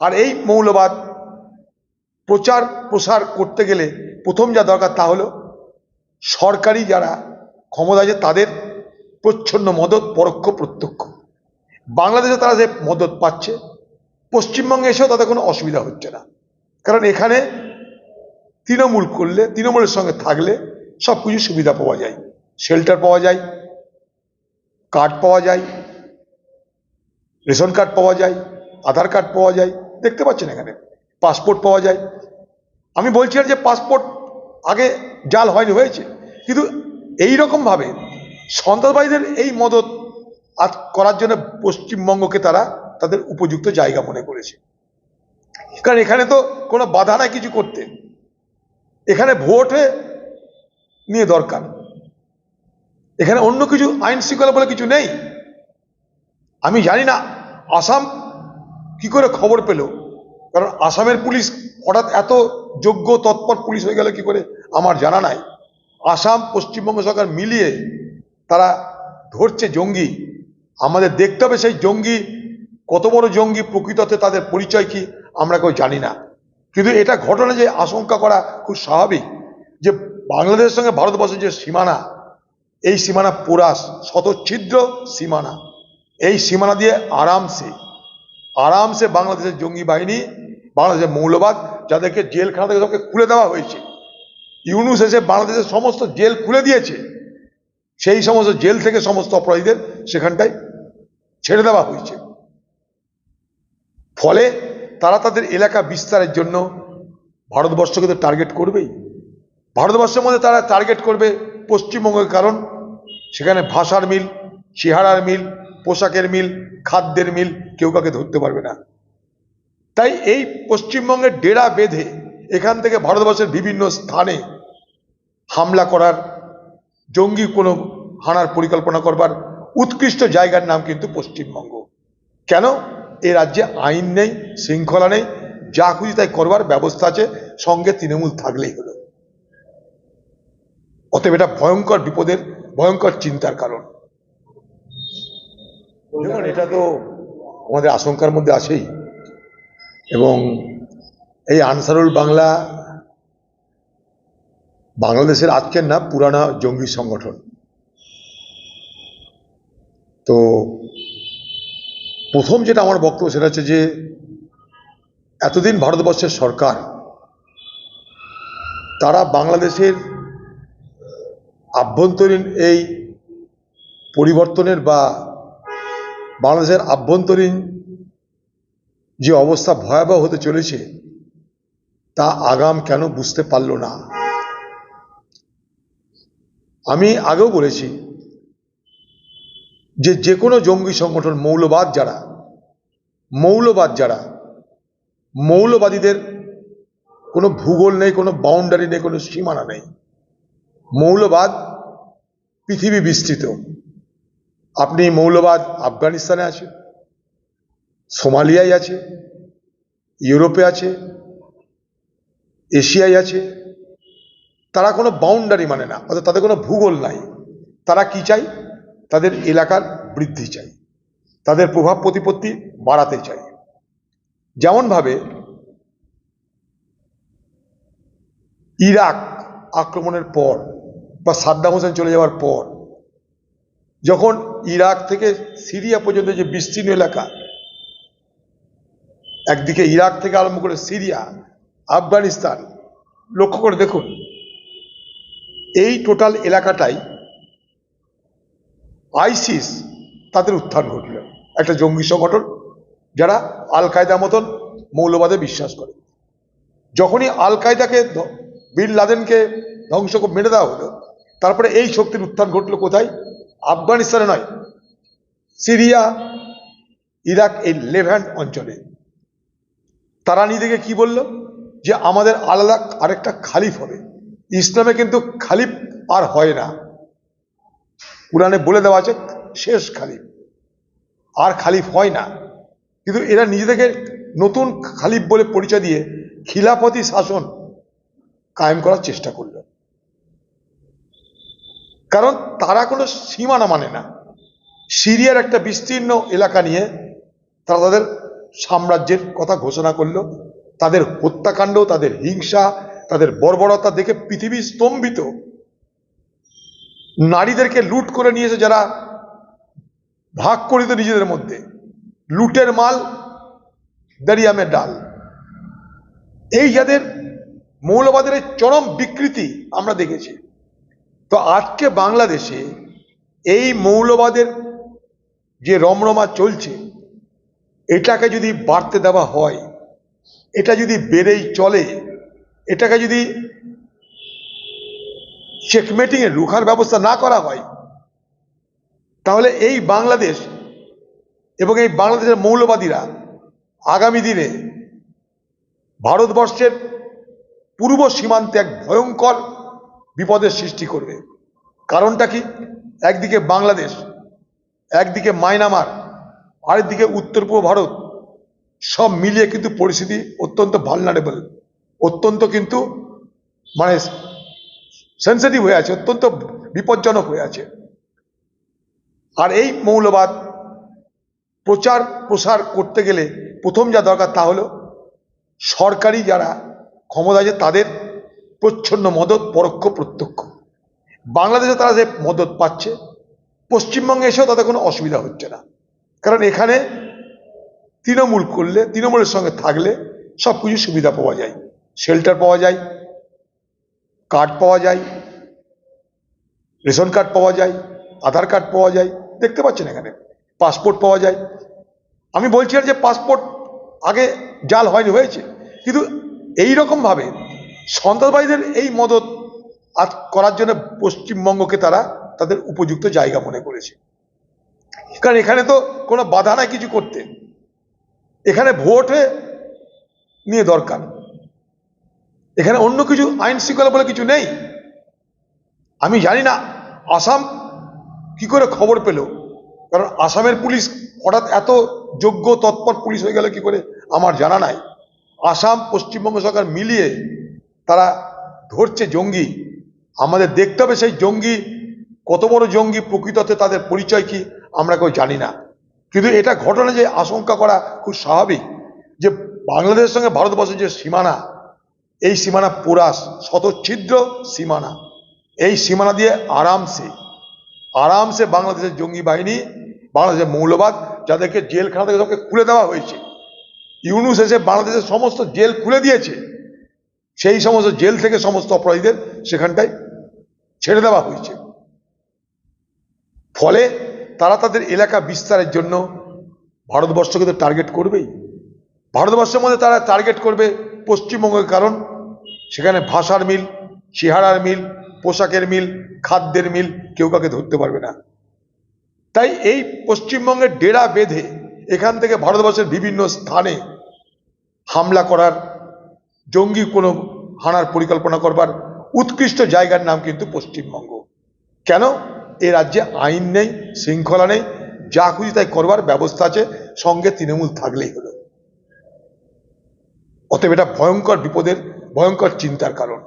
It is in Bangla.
আর এই মৌলবাদ প্রচার, প্রসার করতে গেলে প্রথম যা দরকার তা হলো সরকারি যারা ক্ষমতা আছে তাদের প্রচ্ছন্ন মদত, পরোক্ষ, প্রত্যক্ষ। বাংলাদেশে তারা যে মদত পাচ্ছে, পশ্চিমবঙ্গে এসেও তাদের কোনো অসুবিধা হচ্ছে না। কারণ এখানে তৃণমূল করলে, তৃণমূলের সঙ্গে থাকলে সব কিছু সুবিধা পাওয়া যায়। শেল্টার পাওয়া যায়, কার্ড পাওয়া যায়, রেশন কার্ড পাওয়া যায়, আধার কার্ড পাওয়া যায় দেখতে পাচ্ছেন এখানে। পাসপোর্ট পাওয়া যায়। আমি বলছি না যে পাসপোর্ট আগে জাল হয়নি, হয়েছে। কিন্তু এই রকমভাবে সন্ত্রাসবাদীদের এই মদত আজ করার জন্য পশ্চিমবঙ্গকে তারা তাদের উপযুক্ত জায়গা মনে করেছে। কারণ এখানে তো কোনো বাধা নাই কিছু করতে। এখানে ভোট নিয়ে দরকার। এখানে অন্য কিছু আইন শৃঙ্খলা বলে কিছু নেই। আমি জানি না, আসাম কি করে খবর পেল? কারণ আসামের পুলিশ হঠাৎ এত যোগ্য, তৎপর পুলিশ হয়ে গেল কি করে? আমার জানা নাই। আসাম পশ্চিমবঙ্গ সরকার মিলিয়ে তারা ধরছে জঙ্গি। আমাদের দেখতে হবে সেই জঙ্গি, কত বড় জঙ্গি, প্রকৃততে তাদের পরিচয় কি, আমরা কেউ জানি না। কিন্তু এটা ঘটনা যে আশঙ্কা করা খুব স্বাভাবিক, যে বাংলাদেশের সঙ্গে ভারতবর্ষের যে সীমানা, এই সীমানা পোরাস শতচ্ছিদ্র সীমানা। এই সীমানা দিয়ে আরামসে আরামসে বাংলাদেশের জঙ্গি বাহিনী, বাংলাদেশের মৌলবাদ যাদেরকে জেলখানা থেকে সবকে খুলে দেওয়া হয়েছে। ইউনুস এসে বাংলাদেশের সমস্ত জেল খুলে দিয়েছে। সেই সমস্ত জেল থেকে সমস্ত অপরাধীদের সেখানটায় ছেড়ে দেওয়া হয়েছে। ফলে তারা তাদের এলাকা বিস্তারের জন্য ভারতবর্ষকে তো টার্গেট করবেই। ভারতবর্ষের মধ্যে তারা টার্গেট করবে পশ্চিমবঙ্গের কারণ, সেখানে ভাষার মিল, চেহারার মিল পোশাকের মিল, খাদ্যের মিল কেউ কাকে ধরতে পারবে না। তাই এই পশ্চিমবঙ্গের ডেরা বেঁধে এখান থেকে ভারতবর্ষের বিভিন্ন স্থানে হামলা করার, জঙ্গি কোনো হানার পরিকল্পনা করবার উৎকৃষ্ট জায়গার নাম কিন্তু পশ্চিমবঙ্গ। কেন? এ রাজ্যে আইন নেই, শৃঙ্খলা নেই, যা খুশি তাই করবার ব্যবস্থা আছে, সঙ্গে তৃণমূল থাকলেই হলো। অতএব এটা ভয়ঙ্কর বিপদের, ভয়ঙ্কর চিন্তার কারণ। দেখুন, এটা তো আমাদের আশঙ্কার মধ্যে আছেই। এবং এই আনসারুল বাংলা বাংলাদেশের আজকের না, পুরানা জঙ্গি সংগঠন। তো প্রথম যেটা আমার বক্তব্য, সেটা হচ্ছে যে এতদিন ভারতবর্ষের সরকার, তারা বাংলাদেশের আভ্যন্তরীণ এই পরিবর্তনের বা বাংলাদেশের আভ্যন্তরীণ যে অবস্থা ভয়াবহ হতে চলেছে, তা আগাম কেন বুঝতে পারল না? আমি আগেও বলেছি যে যে কোনো জঙ্গি সংগঠন মৌলবাদ যারা মৌলবাদ যারা, মৌলবাদীদের কোনো ভূগোল নেই, কোনো বাউন্ডারি নেই, কোনো সীমানা নেই। মৌলবাদ পৃথিবী বিস্তৃত। আপনি মৌলবাদ আফগানিস্তানে আছে, সোমালিয়ায় আছে, ইউরোপে আছে, এশিয়ায় আছে। তারা কোনো বাউন্ডারি মানে না, অর্থাৎ তাদের কোনো ভূগোল নাই। তারা কি চাই তাদের এলাকার বৃদ্ধি চাই তাদের প্রভাব প্রতিপত্তি বাড়াতে চাই যেমনভাবে ইরাক আক্রমণের পর বা সাদ্দাম হোসেন চলে যাওয়ার পর, যখন ইরাক থেকে সিরিয়া পর্যন্ত যে বিস্তীর্ণ এলাকা, একদিকে ইরাক থেকে আরম্ভ করে সিরিয়া, আফগানিস্তান, লক্ষ্য করে দেখুন, এই টোটাল এলাকাটাই আইসিস তাদের উত্থান ঘটল। একটা জঙ্গি সংগঠন যারা আল কায়দা মতন মৌলবাদে বিশ্বাস করে। যখনই আল কায়দাকে বিন লাদেনকে ধ্বংস মেরে দেওয়া হলো, তারপরে এই শক্তির উত্থান ঘটলো কোথায়? আফগানিস্তানে নয়, সিরিয়া, ইরাক এই লেভ্যান্ট অঞ্চলে। তারা নিজেকে কি বলল? যে আমাদের আলাদা আরেকটা খালিফ হবে। ইসলামে কিন্তু খালিফ আর হয় না। কোরআনে বলে দেওয়া আছে, শেষ খালিফ। আর খালিফ হয় না। কিন্তু এরা নিজেদেরকে নতুন খালিফ বলে পরিচয় দিয়ে খিলাফতি শাসন কায়েম করার চেষ্টা করল। কারণ তারা কোনো সীমানা মানে না। সিরিয়ার একটা বিস্তীর্ণ এলাকা নিয়ে তারা তাদের সাম্রাজ্যের কথা ঘোষণা করল। তাদের হত্যাকাণ্ড, তাদের হিংসা, তাদের বর্বরতা দেখে পৃথিবী স্তম্ভিত। নারীদেরকে লুট করে নিয়েছে যারা ভাগ করিত নিজেদের মধ্যে। লুটের মাল দারিয়ামের ডাল। এই যাদের মৌলবাদের চরম বিকৃতি আমরা দেখেছি। তো আজকে বাংলাদেশে এই মৌলবাদের যে রমরমা চলছে, এটাকে যদি বাড়তে দেওয়া হয়, এটা যদি বেড়েই চলে, এটাকে যদি চেকমেটিংয়ে রুখার ব্যবস্থা না করা হয়, তাহলে এই বাংলাদেশ এবং এই বাংলাদেশের মৌলবাদীরা আগামী দিনে ভারতবর্ষের পূর্ব সীমান্তে এক ভয়ঙ্কর বিপদের সৃষ্টি করবে। কারণটা কি? একদিকে বাংলাদেশ, একদিকে মায়ানমার, আরেকদিকে উত্তর পূর্ব ভারত। সব মিলিয়ে কিন্তু পরিস্থিতি অত্যন্ত ভালনারেবল অত্যন্ত কিন্তু মানে সেন্সিটিভ হয়ে আছে, অত্যন্ত বিপজ্জনক হয়ে আছে। আর এই মৌলবাদ প্রচার প্রসার করতে গেলে প্রথম যা দরকার তা হলো সরকারি যারা ক্ষমতা আছে তাদের প্রচ্ছন্ন মদত, পরোক্ষ প্রত্যক্ষ। বাংলাদেশে তারা যে মদত পাচ্ছে, পশ্চিমবঙ্গে এসেও তাদের কোনো অসুবিধা হচ্ছে না। কারণ এখানে তৃণমূল করলে, তৃণমূলের সঙ্গে থাকলে সব কিছু সুবিধা পাওয়া যায়। শেল্টার পাওয়া যায় কার্ড পাওয়া যায়, রেশন কার্ড পাওয়া যায়, আধার কার্ড পাওয়া যায়, দেখতে পাচ্ছেন এখানে। পাসপোর্ট পাওয়া যায়। আমি বলছি না যে পাসপোর্ট আগে জাল হয়নি, হয়েছে। কিন্তু এই রকমভাবে সন্ত্রাসবাদীদের এই মদত আজ করার জন্য পশ্চিমবঙ্গকে তারা তাদের উপযুক্ত জায়গা মনে করেছে। কারণ এখানে তো কোনো বাধা নাই কিছু করতে। এখানে ভোট নিয়ে দরকার। এখানে অন্য কিছু আইন শৃঙ্খলা বলে কিছু নেই। আমি জানি না, আসাম কি করে খবর পেল? কারণ আসামের পুলিশ হঠাৎ এত যোগ্য, তৎপর পুলিশ হয়ে গেল কি করে? আমার জানা নাই। আসাম পশ্চিমবঙ্গ সরকার মিলিয়ে তারা ধরছে জঙ্গি। আমাদের দেখতে হবে সেই জঙ্গি, কত বড় জঙ্গি, প্রকৃততে তাদের পরিচয় কি, আমরা কেউ জানি না। কিন্তু এটা ঘটনা যে আশঙ্কা করা খুব স্বাভাবিক, যে বাংলাদেশের সঙ্গে ভারতবর্ষের যে সীমানা, এই সীমানা পুরাস শতচ্ছিদ্র সীমানা। এই সীমানা দিয়ে আরামসে আরামসে বাংলাদেশের জঙ্গি বাহিনী, বাংলাদেশের মৌলবাদ, যাদেরকে জেলখানা থেকে সবকে খুলে দেওয়া হয়েছে। ইউনুস এসে বাংলাদেশের সমস্ত জেল খুলে দিয়েছে। সেই সমস্ত জেল থেকে সমস্ত অপরাধীদের সেখানটায় ছেড়ে দেওয়া হয়েছে। ফলে তারা তাদের এলাকা বিস্তারের জন্য ভারতবর্ষকে তো টার্গেট করবেই। ভারতবর্ষের মধ্যে তারা টার্গেট করবে পশ্চিমবঙ্গের কারণ। সেখানে ভাষার মিল, চেহারার মিল, পোশাকের মিল, খাদ্যের মিল কেউ কাকে ধরতে পারবে না। তাই এই পশ্চিমবঙ্গের ডেরা বেঁধে এখান থেকে ভারতবর্ষের বিভিন্ন স্থানে হামলা করার জঙ্গি কোনো হানার পরিকল্পনা করবার উৎকৃষ্ট জায়গার নাম কিন্তু পশ্চিমবঙ্গ। কেন? এ রাজ্যে আইন নেই, শৃঙ্খলা নেই, যা খুশি তাই করবার ব্যবস্থা আছে, সঙ্গে তৃণমূল থাকলেই হলো। অতএব এটা ভয়ঙ্কর বিপদের, ভয়ঙ্কর চিন্তার কারণ।